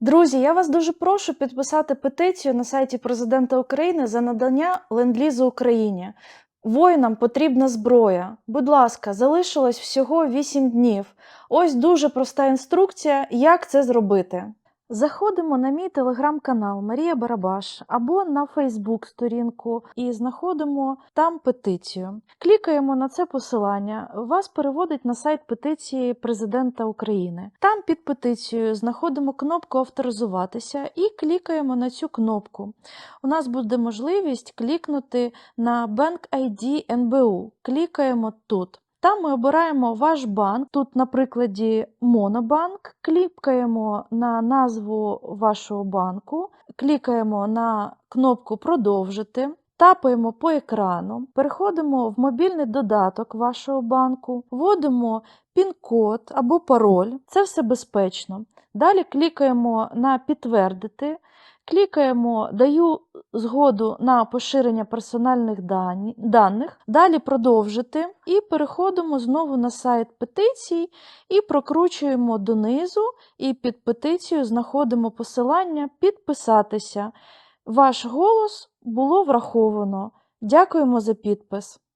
Друзі, я вас дуже прошу підписати петицію на сайті Президента України за надання ленд-лізу Україні. Воїнам потрібна зброя. Будь ласка, залишилось всього 8 днів. Ось дуже проста інструкція, як це зробити. Заходимо на мій телеграм-канал Марія Барабаш або на Фейсбук сторінку і знаходимо там петицію. Клікаємо на це посилання. Вас переводить на сайт петиції Президента України. Там під петицією знаходимо кнопку авторизуватися і клікаємо на цю кнопку. У нас буде можливість клікнути на Bank ID НБУ. Клікаємо тут. Там ми обираємо ваш банк. Тут, на прикладі Монобанк, клікаємо на назву вашого банку, клікаємо на кнопку Продовжити. Тапаємо по екрану, переходимо в мобільний додаток вашого банку, вводимо пін-код або пароль, це все безпечно. Далі клікаємо на Підтвердити, клікаємо Даю згоду на поширення персональних даних, далі продовжити і переходимо знову на сайт петицій і прокручуємо донизу, і під петицією знаходимо посилання Підписатися. Ваш голос було враховано. Дякуємо за підпис.